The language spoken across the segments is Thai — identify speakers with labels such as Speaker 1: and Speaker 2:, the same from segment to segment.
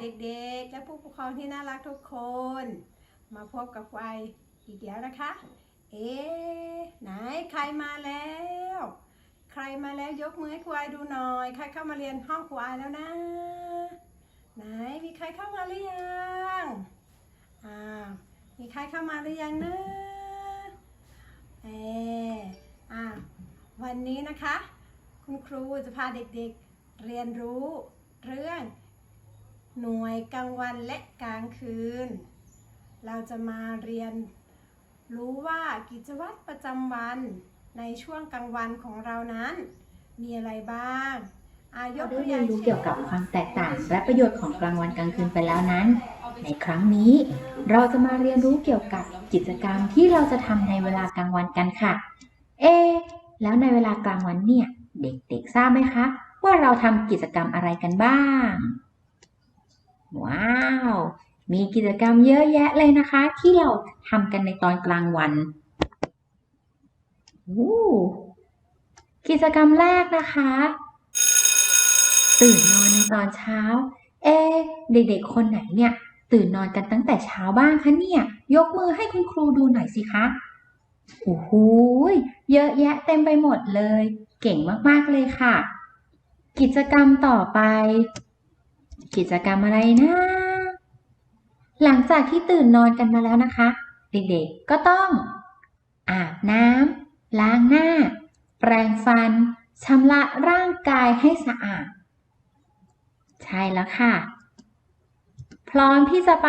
Speaker 1: เด็กๆ และผู้ปกครองที่น่ารักทุกคน มาพบกับควายอีกแล้วนะคะ เอ๊ไหนใครมาแล้ว ใครมาแล้วยกมือให้ควายดูหน่อย ใครเข้ามาเรียนห้องควายแล้วนะ ไหนมีใครเข้ามาหรือยังอ่ามีใครเข้ามาหรือยังนะเอออ่าวันนี้นะคะ คุณครูจะพาเด็กๆเรียนรู้เรื่อง หน่วยกลางวันและกลางคืน เราจะมาเรียน รู้ว่ากิจวัตรประจำวันในช่วงกลางวันของเรานั้น มีอะไรบ้าง อาย
Speaker 2: เราได้เรีย
Speaker 1: น
Speaker 2: รู้เกี่ยวกับความแตกต่างและประโยชน์ของกลางวันกลางคืนไปแล้วนั้น ในครั้งนี้ เราจะมาเรียนรู้เกี่ยวกับกิจกรรมที่เราจะทำในเวลากลางวันกันค่ะ เอ แล้วในเวลากลางวันเนี่ย เด็กๆทราบไหมคะ ว่าเราทำกิจกรรมอะไรกันบ้าง ว้าว มีกิจกรรมเยอะแยะเลยนะคะ ที่เราทำกันในตอนกลางวันวู้กิจกรรมแรกนะคะ ตื่นนอนในตอนเช้า เอะเด็กๆคนไหนเนี่ย ตื่นนอนกันตั้งแต่เช้าบ้างคะเนี่ย ยกมือให้คุณครูดูหน่อยสิคะโอ้โหยเยอะแยะเต็มไปหมดเลย เก่งมากๆเลยค่ะ กิจกรรมต่อไป กิจกรรมอะไรนะ หลังจากที่ตื่นนอนกันมาแล้วนะคะ เด็กๆก็ต้อง อาบน้ำล้างหน้า แปรงฟันชำระร่างกายให้สะอาด ใช่แล้วค่ะ พร้อมที่จะไป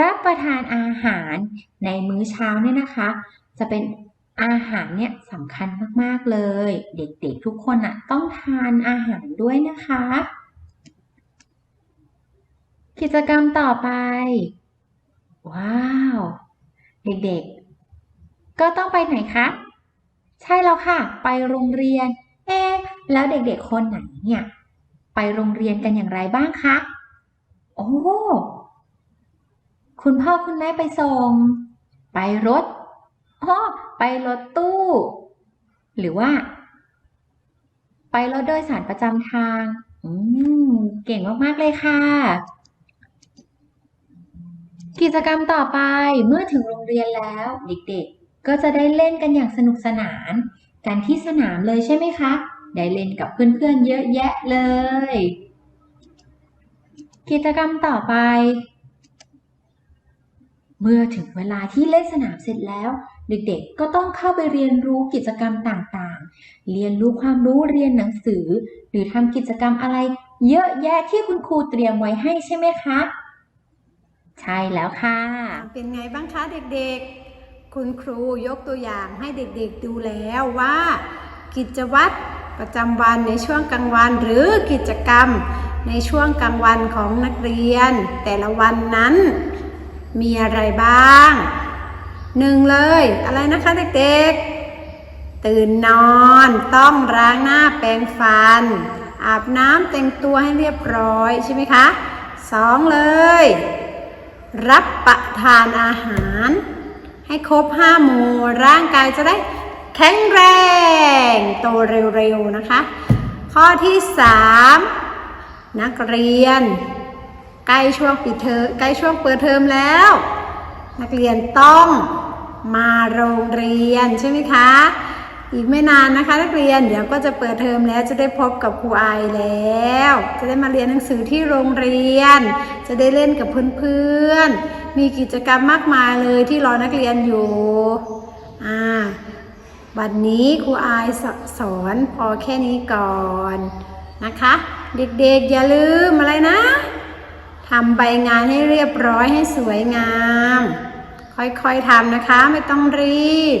Speaker 2: รับประทานอาหารในมื้อเช้าเนี่ยนะคะ จะเป็นอาหารเนี่ยสำคัญมาก ๆ เลย เด็ก ๆ ทุกคนอะต้องทานอาหารด้วยนะคะ กิจกรรมต่อไป ว้าว เด็กๆ ก็ต้องไปไหนคะ ใช่แล้วค่ะ ไปโรงเรียน เอ๊ะแล้วเด็กๆคนไหนเนี่ย ไปโรงเรียนกันอย่างไรบ้างคะ โอ้ คุณพ่อคุณแม่ไปส่ง ไปรถอ๋อไปรถตู้ หรือว่า ไปรถโดยสารประจำทาง อืม เก่งมาก ๆ เลยค่ะ กิจกรรมต่อไปเมื่อถึงโรงเรียนแล้วเด็กๆ ก็จะได้เล่นกันอย่างสนุกสนาน กันที่สนามเลยใช่ไหมคะ ได้เล่นกับเพื่อนๆเยอะแยะเลย กิจกรรมต่อไป เมื่อถึงเวลาที่เล่นสนามเสร็จแล้ว เด็กๆ ก็ต้องเข้าไปเรียนรู้กิจกรรมต่างๆ เรียนรู้ความรู้เรียนหนังสือ หรือทำกิจกรรมอะไร เยอะแยะที่คุณครูเตรียมไว้ให้ใช่ไหมคะ ใช่แล้วค่ะ
Speaker 1: เป็นไงบ้างคะเด็กๆ คุณครูยกตัวอย่างให้เด็กๆดูแล้วว่า กิจวัตรประจำวันในช่วงกลางวันหรือกิจกรรมในช่วงกลางวันของนักเรียน แต่ละวันนั้น มีอะไรบ้างหนึ่งเลยอะไรนะคะเด็กๆ ตื่นนอนต้องล้างหน้าแปรงฟัน อาบน้ำแต่งตัวให้เรียบร้อยใช่ไหมคะสองเลย รับประทานอาหาร ให้ครบห้าหมู่ร่างกายจะได้แข็งแรง โตเร็วๆนะคะ ข้อที่สามนักเรียน ใกล้ช่วงปิดเทอมใกล้ช่วงเปิดเทอมแล้ว นักเรียนต้องมาโรงเรียนใช่ไหมคะ อีกไม่นานนะคะ นักเรียนเดี๋ยวก็จะเปิดเทอมแล้วจะได้พบกับครูไอแล้ว จะได้มาเรียนหนังสือที่โรงเรียน จะได้เล่นกับเพื่อนๆ มีกิจกรรมมากมายเลยที่รอนักเรียนอยู่อ่าวันนี้ครูไอสสอนพอแค่นี้ก่อนนะคะ เด็กๆอย่าลืมอะไรนะทำใบงานให้เรียบร้อยให้สวยงาม ค่อยๆทำนะคะไม่ต้องรีบ